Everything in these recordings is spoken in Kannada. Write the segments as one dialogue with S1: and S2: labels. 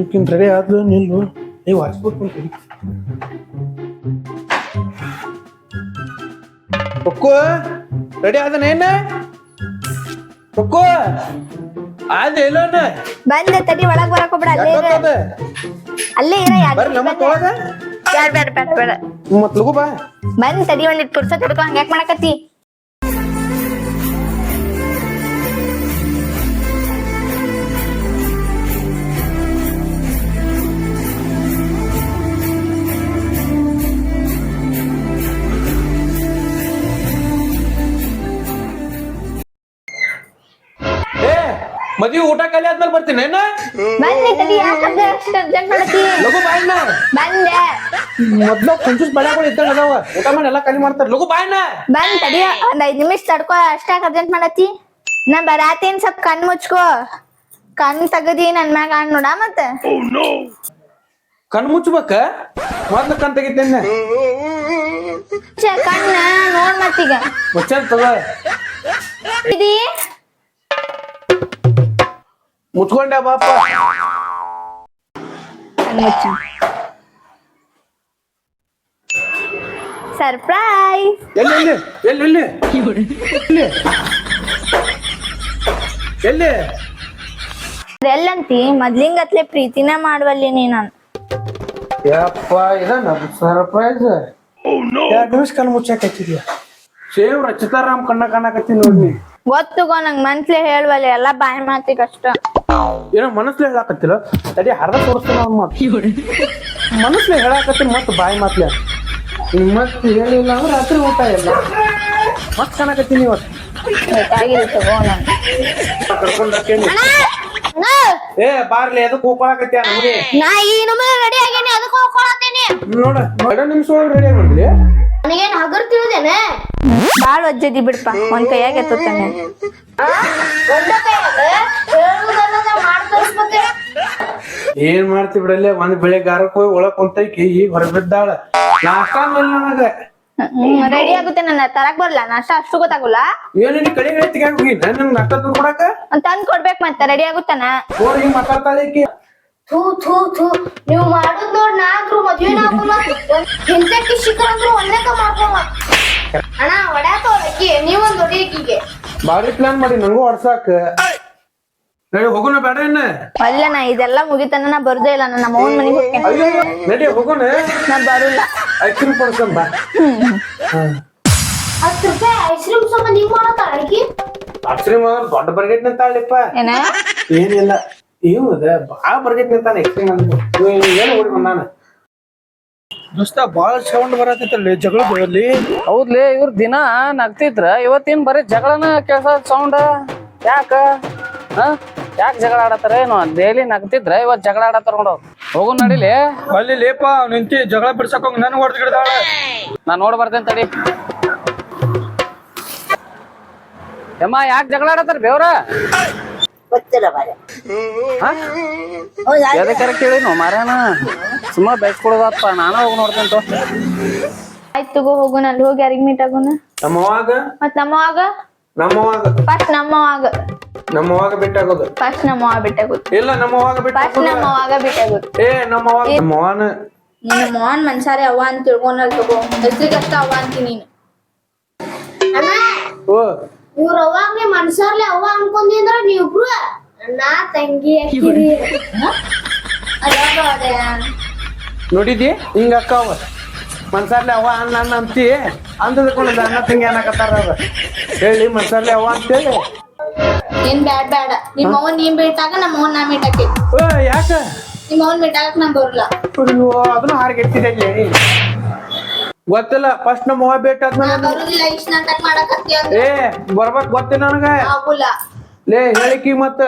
S1: ಈಕಿನ್ ರೆಡಿ ಆದ್ಲು ನಿಲ್ಲು. ನೀವು ವಾಚ್ಬೇಕು ಅಂತ ರೊಕ್ಕು ರೆಡಿ ಆದನೇನ ರೊಕ್ಕು ಆದ ಎಲ್ಲೋನ
S2: ಬಂದೆ ತಡಿ ಒಳಗ್ ಬರಕ್ ಹೋಗ್ಬೇಡ ಅಲ್ಲೇ ಇರ. ಅಲ್ಲೇ ಇರ ಯಾಕೆ
S1: ಬರ್ರಿ ನಮ್ಮ
S2: ಬ್ಯಾಡ ಬೇಡ ಬ್ಯಾಡ ಬೇಡ.
S1: ಮತ್ ಲಗು ಬಾ.
S2: ಬಂದ್ ತಡಿ ಒಂದಿಟ್ ಪುರ್ಸತ್ ಹಿಡ್ಕೊ ಹಂಗ ಯಾಕೆ ಮಾಡಕತ್ತಿ?
S1: ಮದ್ವಿ ಊಟ ಕಲಿ ಆದ್ಮೇಲೆ ಬರ್ತೀನಿ ಏನ?
S2: ಬಂದೆ ತಡಿ ಯಾಕೆ ಅಷ್ಟು ಅರ್ಜೆಂಟ್
S1: ಲಗು ಬಾಯ್ನ
S2: ಬಂದೆ.
S1: ಮೊದ್ಲು ಕುಂಚೂಸ್ ಬಡ್ಯಾಗಳು ಇದ್ದಂಗ ಅದಾವ. ಊಟ ಮಾಡಿ ಎಲ್ಲ ಖಾಲಿ ಮಾಡ್ತಾರ. ಲಗು ಬಾಯ್ನ
S2: ಬಂದ್ ತಡಿ ಒಂದ್ ಐದ್ ನಿಮಿಷ ತಡ್ಕೊ ಅಷ್ಟಾಗ ಅರ್ಜೆಂಟ್ ಮಾಡತ್ತಿ? ನಾ ಬರಾತೇನ್ ಸ್ವಲ್ಪ ಕಣ್ ಮುಚ್ಕೋ. ಕಣ್ ತಗದಿ ನನ್ ಮ್ಯಾಗ ಆಣ್ ನೋಡ ಮತ್ತ.
S1: ಕಣ್ ಮುಚ್ಚಬೇಕ ಮೊದ್ಲು ಕಣ್ ತೆಗಿತೇನೆ
S2: ಕಣ್ಣ ನೋಡ್ ಮತ್ತೀಗ.
S1: ಮುಚ್ಚ ತಗ.
S2: ಇದಿ
S1: ಮುಚ್ಕೊಂಡೆ ಬಾಪ
S2: ಸರ್ಪ್ರೈಸ್
S1: ಎಲ್ಲಿ ಎಲ್ಲಿ ಎಲ್ಲಿ ಎಲ್ಲಿ? ಎಲ್ಲಿ? ಎಲ್ಲಿ?
S2: ಎಲ್ಲಂತಿ ಮೊದ್ಲಿಂಗತ್ಲೆ ಪ್ರೀತಿನ ಮಾಡ್ವಲ್ಲಿ ನೀ ನಾನು.
S1: ಯಪ್ಪ ಇದನ್ನ ಸರ್ಪ್ರೈಸ್ ಎರಡು ನಿಮಿಷ ಕಣ್ಣು ಮುಚ್ಚಾಕತ್ತಿದ್ಯ? ಸೇವ್ ರಚಿತಾರಾಮ್ ಕಣ್ಣ ಕಾಣಕತ್ತಿ ನೋಡಿ
S2: ಗೊತ್ತುಗೋ ನಂಗ್ ಮನ್ಸ್ಲೆ ಹೇಳ್ವಲ್ಲಿ ಎಲ್ಲಾ ಬಾಯಿ ಮಾತಿಗೆ ಅಷ್ಟ
S1: ಏನೋ ಮನಸ್ಲೆ ಹೇಳಾಕತ್ತಿಲ್ಲ. ತಡಿ ಹರ್ದ ತೋರಿಸ್ತಾನ ಅವ್ನ ಮಾತು. ಮನಸ್ಲೆ ಹೇಳಾಕತ್ತೀನಿ ಮತ್ ಬಾಯಿ ಮಾತ್ಲೆ. ಮತ್ತೆ ಹೇಳಿಲ್ಲ ಅಂದ್ರೆ ರಾತ್ರಿ ಊಟ ಇಲ್ಲ. ಮತ್ ಕಾಣಕತ್ತೀನಿ ಇವತ್ತು ಕರ್ಕೊಂಡ್ ಏ ಬಾರ್ಲಿ ಅದು ಹೋಗ್ಕೊಳಕತ್ಯ ನಮಗೆ?
S2: ನಾ ಈ ನಮೂನೆ
S1: ನೋಡ ಎರಡು ನಿಮಿಷ ಒಳಗೆ ರೆಡಿ ಆಗ್ಬಿಡ್ಲಿ
S2: ನನಗೇನ್ ಹಗರ್ ತಿಳಿದೇನೆ? ಬಾಳ್ ಒಜ್ಜದಿ ಬಿಡಪ್ಪ ಒಂದ್ ಕೈಯಾಗ ಎತ್ತುತ್ತಾನೆ.
S1: ಏನ್ ಮಾಡ್ತಿ ಬಿಡಲ್ಲೇ ಒಂದ್ ಬೆಳೆ ಗಾರಕ್ ಹೋಗಿ ಒಳಗ್ ಕುಂತೈಕಿ ಈಗ ಹೊರ ಬಿದ್ದಾಳ ನಾಷ್ಟ ಇಲ್ಲ ನನಗ.
S2: ರೆಡಿ ಆಗುತ್ತೆ ನನ್ನ ತರಕ್ ಬರ್ಲ ನಾಷ್ಟ ಅಷ್ಟು ಗೊತ್ತಾಗಲ್ಲ.
S1: ಏನು ನೀ ಕಡೆ ಕಡೆ ತೆಗ್ಯಾಕ ಹೋಗಿ ನನ್ ನಾಷ್ಟ ತಂದ್ ಕೊಡಾಕ
S2: ತಂದ್ ಕೊಡ್ಬೇಕು ಮತ್ತೆ ರೆಡಿ ಆಗುತ್ತಾನ?
S1: ನೋಡಿ ಹಿಂಗ್ ಮಾತಾಡ್ತಾಳೆ ಈಕಿ
S3: ಥೂ ಥೂ ಥೂ. ನೀವು ಮಾಡೋದ್ ನೋಡ್ ನಾದ್ರು ಮದ್ವೆನ ಹಾಕೋಲ್ಲ ಹಿಂದಕ್ಕೆ ಶಿಖರ್ ಅಂದ್ರು ಒಂದೇಕ ಮಾಡ್ಕೊಳ ಅಣ್ಣ ಹೊಡ್ಯಾಕ ಅಕ್ಕಿ ನೀವೊಂದ್ ಹೊಡಿಯಕಿಗೆ
S1: ಬಾರಿ ಪ್ಲಾನ್ ಮಾಡಿ ನಂಗೂ ಹೊಡ್ಸಾಕ. ನಡಿ ಹೋಗೋಣ ಬೇಡ ಏನ
S2: ಅಲ್ಲ ನಾ ಇದೆಲ್ಲ ಮುಗಿತನ ನಾ ಬರುದೇ ಇಲ್ಲ ನನ್ನ ಮೌನ್ ಮನೆಗೆ ಹೋಗ್ತೇನೆ.
S1: ಅಯ್ಯೋ ನಡಿ ಹೋಗೋಣ.
S2: ನಾ ಬರುಲ್ಲ.
S1: ಐಸ್ ಕ್ರೀಮ್ ಬಾ.
S3: ಹತ್ತು ರೂಪಾಯಿ ಐಸ್ ಕ್ರೀಮ್ ಅಕ್ಕಿ
S1: ಐಸ್ ಕ್ರೀಮ್ ದೊಡ್ಡ ಬರ್ಗೇಟ್ ನಿಂತಾಳಿಪ್ಪ ಏನಿಲ್ಲ. ಅದ ಬಾಳ ಬರ್ಗೆಟ್ ನಿಂತಾನ ಏನು ಓಡಿ ಬಂದಾನ? ದೋಸ್ತ ಬಾಳ ಸೌಂಡ್ ಬರತೈತಲ್ಲಿ ಜಗಳದಲ್ಲಿ
S4: ಹೌದ್ಲಿ ಇವ್ರ ದಿನ ನಗ್ತಿದ್ರ ಇವತ್ತಿನ ಬರೀ ಜಗಳನ ಕೇಳ್ಸ ಸೌಂಡ್ ಯಾಕ? ಯಾಕೆ ಯಾಕ ಜಗಳ ಆಡತ್ತಾರ ಏನು ಡೈಲಿ ನಗ್ತಿದ್ರ ಇವತ್ ಜಗಳ ಆಡತ್ತಾರ ನೋಡು. ಹೋಗು ನಡಿಲಿ.
S1: ಅಲ್ಲಿ ಲೇಪ ನಿಂತಿ ಜಗಳ ಬಿಡ್ಸಕ್ ಹೋಗಿ ನನ್ ಹೊಡೆದ್ ಗಿಡದಾಳ.
S4: ನಾ ನೋಡ್ ಬರ್ತೇನೆ ತಡಿ. ಯಮ್ಮ ಯಾಕೆ ಜಗಳ ಆಡತ್ತಾರ ಬೇವ್ರ? ಎದಕ್ಕಾರ ಕೇಳಿನು ಮಾರ್ಯಾನ ಸುಮ್ಮ ಬೈಸ್ಕೊಡೋದಪ್ಪ ನಾನು ಹೋಗಿ ನೋಡ್ತೇನೆ ತೋ.
S2: ಆಯ್ತು ತಗೋ ಹೋಗೋಣ ಅಲ್ಲಿ ಹೋಗಿ ಯಾರಿಗ್ ಮೀಟ್ ಆಗೋಣ?
S1: ನಮ್ಮವಾಗ
S2: ಮತ್ ನಮ್ಮವಾಗ
S1: ನಮ್ಮವಾಗ
S2: ಫಸ್ಟ್ ನಮ್ಮವಾಗ
S1: ನಮ್ಮವಾಗ ಬಿಟ್ಟಾಗೋದು.
S2: ಫಸ್ಟ್ ನಮ್ಮವಾಗ ಬಿಟ್ಟಾಗುದು.
S1: ಇಲ್ಲ ನಮ್ಮವಾಗ
S2: ಫಸ್ಟ್
S1: ಬಿಟ್ಟಾಗೋದು.
S2: ನಮ್ಮವಾಗ ಬಿಟ್ಟಾಗುದು
S1: ಏ. ನಮ್ಮವಾಗ ನಮ್ಮವನ
S2: ನಿನ್ನ ಮೋಹನ್ ಮನ್ಸಾರೆ ಅವ್ವ ಅಂತ ತಿಳ್ಕೊಂಡಲ್ ತಗೋ. ಹೆಸ್ರಿಗಷ್ಟ ಅವ್ವ ಅಂತಿ ನೀನು.
S1: ಓ.
S3: ಇವ್ರ ಅವಾಗ್ಲೇ ಮನ್ಸಾರ್ಲೆ ಅವ್ವ ಅನ್ಕೊಂಡಿ ಅಂದ್ರ ನೀವಿಬ್ರು ಅಣ್ಣ ತಂಗಿ ಅಕ್ಕಿರಿ
S1: ನೋಡಿದಿ ಹಿಂಗ ಅವ ಮನ್ಸಾರ್ಲೆ ಅವ್ವ ಅಣ್ಣ ಅಣ್ಣ ಅಂತಿ. ಅಂದದ್ಕೊಂಡು ಅಣ್ಣ ತಂಗಿ ಅನ್ನಕತ್ತಾರ ಅವ್ರ. ಹೇಳಿ ಮನ್ಸಾರ್ಲೆ ಅವ್ವ ಅಂತೇಳಿ.
S2: ಏನ್ ಬ್ಯಾಡ್ ಬೇಡ ನಿಮ್ಮ ಅವ್ವ ನೀನ್ ಬಿಟ್ಟಾಗ ನಮ್ಮ ಅವ್ವನ್ ನಾ ಮೀಟಾಕಿ
S1: ಓ ಯಾಕ?
S2: ನಿಮ್ಮ ಅವ್ವನ್ ಬಿಟ್ಟಾಗಕ್ ನಾ ಬರಲ್ಲ.
S1: ಅಯ್ಯೋ ಅದನ್ನ ಹಾರ್ಗೆಟ್ಟಿದೆ ಗೊತ್ತಿಲ್ಲ ಫಸ್ಟ್ ನಮ್ಮ ಅವ್ವ ಭೇಟಿ ಆದ್ಮೇಲೆ
S2: ನಾ ಬರುದಿಲ್ಲ ಇಷ್ಟ ನಾಟಕ ಮಾಡಕತ್ತಿ ಅಂತ
S1: ಏ ಬರ್ಬೇಕ್ ಗೊತ್ತಿಲ್ಲ ನನಗ?
S2: ಆಗುಲ್ಲ.
S1: ಲೇ ಹೇಳಿಕಿ ಮತ್ತ.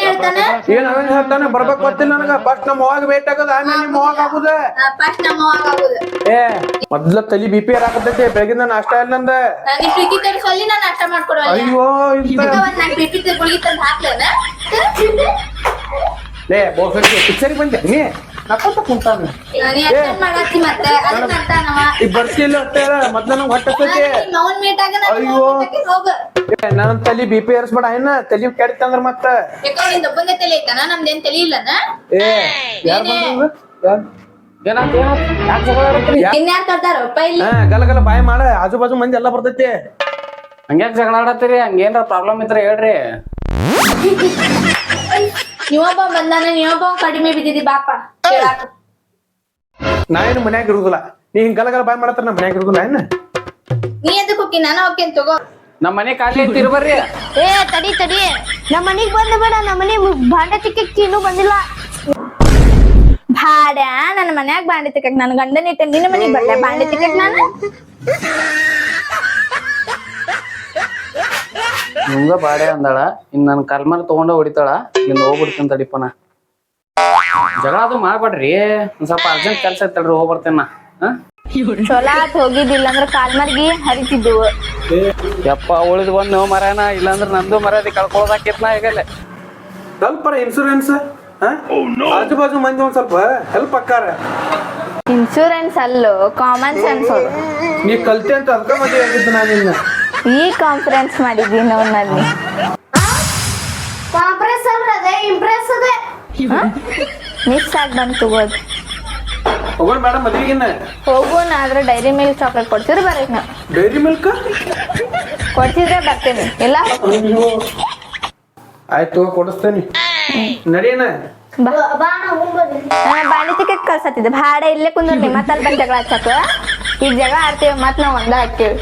S2: ಹೇಳ್ತಾನ?
S1: ಏನ್ ಅವೇನ್ ಹೇಳ್ತಾನೆ? ಬರ್ಬೇಕ್ ಗೊತ್ತಿಲ್ಲ ನನಗ. ಫಸ್ಟ್ ನಮ್ಮ ಅವಾಗ ಭೇಟಿ ಆಗದ ಆಮೇಲೆ ನಿಮ್ಮ ಅವಾಗ ಆಗುದ?
S2: ಫಸ್ಟ್ ನಮ್ಮ ಅವ್ವಾಗ ಆಗುದು.
S1: ಏ ಮೊದ್ಲ ತಲಿ ಬಿ ಪಿ ಹಾಕತೈತಿ ಬೆಳಗಿಂದ ನಾಷ್ಟ ಇಲ್ಲ ನಂದ.
S2: ನನಗೆ ಪ್ರೀತಿ ತರಿಸಲ್ಲಿ ನಾನು ನಾಷ್ಟ ಮಾಡ್ಕೊಡಲ್ಲ
S1: ಅಯ್ಯೋ ಇಂತ.
S2: ಒಂದ್ ನಾಲ್ಕು ಪ್ರೀತಿ ಗುಳಿಗೆ ತಂದು ಹಾಕ್ಲೇನ?
S1: ಲೇ ಪಿಕ್ಚರಿಗೆ ಬಂದೆ ನೀ. ನಕ್ಕಂತ ಕುಂತಾನ ಮೊದ್ಲ ನಂಗೆ ಹೊಟ್ಟೆ ಅಯ್ಯೋ.
S2: ಹೋಗ.
S1: ನನ್ನ ತಲಿ ಬಿ ಪಿ ಏರ್ಸ್ಬೇಡ ಏನ? ತಲಿ ಕೆಡಿತಂದ್ರ ಮತ್ತ.
S2: ತಲೆ ಐತನ? ನಮ್ದೇನ್ ತಲೆ ಇಲ್ಲನ?
S1: ಏ ಯಾರು ಬಂದ್ರು ಯಾರ್?
S4: ಏನಾತ್ ಏನಾತ್ ಜಗಳ ಆಡತ್ರಿ?
S2: ಇನ್ಯಾರ್ ತರ್ತಾರಪ್ಪ ಇಲ್ಲಿ.
S1: ಹಾ ಗಲ ಗಲ ಬಾಯ್ ಮಾಡ ಆಜು ಬಾಜು ಮಂದಿ ಎಲ್ಲ ಬರ್ತೈತಿ.
S4: ಹಂಗ್ಯಾಕ್ ಜಗಳ ಆಡತ್ತೀರಿ? ಹಂಗೇನ್ರ ಪ್ರಾಬ್ಲಮ್ ಇದ್ರೆ ಹೇಳ್ರಿ.
S2: ನೀವೊಬ್ಬ ಬಂದಾನ ನೀವೊಬ್ಬ ಕಡಿಮೆ ಬಿದ್ದಿದಿ ಬಾಪ.
S1: ನಾ ಏನು ಮನ್ಯಾಗ ಇರುದಿಲ್ಲ. ನೀ ಹಿಂಗ್ ಗಲ ಗಲ ಬಾಯ್ ಮಾಡತ್ತಾರ ನಾ ಮನ್ಯಾಗ ಇರುದಿಲ್ಲ ಏನ?
S2: ನೀ ಎದಕ್ ಹೋಗಿ ನಾನು ಹೋಗ್ತೇನೆ ತಗೋ.
S4: ನಮ್ಮ ಮನೆ ಖಾಲಿ ಐತಿ ಇರ್ಬರ್ರಿ
S3: ಏ ತಡಿ ತಡಿ. ನಮ್ಮ ಮನಿಗ್ ಬಂದ ಬೇಡ ನಮ್ಮ ಮನೆ ಭಾಂಡೆ ತಿಕ್ಕಕ್ ಇನ್ನೂ ಬಂದಿಲ್ಲ.
S2: ಭಾಡ ನನ್ನ ಮನ್ಯಾಗ ಬಾಂಡೆ ತಿಕ್ಕಕ್ ನನ್ ಗಂಡನ ಇಟ್ಟೆ ನಿನ್ನ ಮನೆಗ್ ಬರ್ಲೆ? ಬಾಂಡೆ ತಿಕ್ಕಕ್ ನಾನು?
S4: ಮುಂಗ ಬಾಡೆ ಅಂದಾಳ. ಇನ್ ನನ್ ಕಲ್ಮರ್ ತಗೊಂಡ ಹೊಡಿತಾಳ. ನಿನ್ ಹೋಗ್ಬಿಡ್ತೀನಿ ತಡಿಪನ. ಜಗಳ ಅದು ಮಾಡ್ಬೇಡ್ರಿ. ಒಂದ್ ಸ್ವಲ್ಪ ಅರ್ಜೆಂಟ್ ಕೆಲ್ಸ ಐತಲ್ರಿ ಹೋಗ್ಬರ್ತೇನ ನಾ. ಹಾ?
S2: ಚೊಲೋ ಆತ್ ಹೋಗಿದ್ದಿಲ್ಲ ಅಂದ್ರ ಕಾಲ್ಮರ್ಗಿ ಹರಿತಿದ್ವು.
S4: ಯಪ್ಪ ಉಳಿದ್ ಬಂದು ಮರನ ಇಲ್ಲಾಂದ್ರ ನಂದು ಮರ್ಯಾದೆ ಕಳ್ಕೊಳ್ಳೋದಾಕಿತ್ ನಾ ಈಗಲೇ.
S1: ಸ್ವಲ್ಪ ಇನ್ಸೂರೆನ್ಸ್ ಆಜು ಬಾಜು ಮಂದಿ ಒಂದ್ ಸ್ವಲ್ಪ ಹೆಲ್ಪ್ ಅಕ್ಕಾರ
S2: ಇನ್ಶೂರೆನ್ಸ್ ಅಲ್ಲೋ ಕಾಮನ್ ಸೆನ್ಸ್
S1: ನೀ ಕಲ್ತೆ ಅಂತ ಅದಕ್ಕ ಮದುವೆ ಆಗಿದ್ದು ನಾನು ನಿನ್ನ.
S2: ಈ ಕಾನ್ಫರೆನ್ಸ್ ಮಾಡಿದ್ವಿ ನಾವು ನಲ್ಲಿ.
S3: ಕಾಂಪ್ರೆಸ್ ಅಲ್ರ ಇಂಪ್ರೆಸ್ ಅದೇ.
S2: ಮಿಸ್ ಆಗಿ ಬಂದು ತಗೋದು
S1: ಹೋಗೋಣ ಮೇಡಮ್ ಮದ್ವಿಗಿನ್ನ.
S2: ಹೋಗೋಣ ಆದ್ರೆ ಡೈರಿ ಮಿಲ್ಕ್ ಚಾಕ್ಲೇಟ್ ಕೊಡ್ತೀರಿ ಬರ್ರಿ ನಾ
S1: ಡೈರಿ ಮಿಲ್ಕ್
S2: ಕೊಡ್ತಿದ್ರೆ ಬರ್ತೇನೆ. ಇಲ್ಲ?
S1: ಆಯ್ತು ಕೊಡಿಸ್ತೇನೆ. ನಡಿಯಣ
S2: ಬಾ
S3: ಬಾ. ನಾ ಹೋಗ್ಬರ್ರಿ
S2: ನಾನು ಬಾಂಡೆ ತಿಕ್ಕಕ್ ಕಳ್ಸತ್ತಿದ್ದೆ. ಭಾಡ ಇಲ್ಲೇ ಕುಂದ್ರಿ ಮತ್ತೆ ಅಲ್ಲಿ ಬಂದು ಜಗಳ ಹಚ್ಚಾಕ ಈಗ ಜಗಳ ಆಡ್ತೀವಿ ಮತ್ತೆ ನಾವು ಒಂದ ಹಾಕ್ತೇವೆ.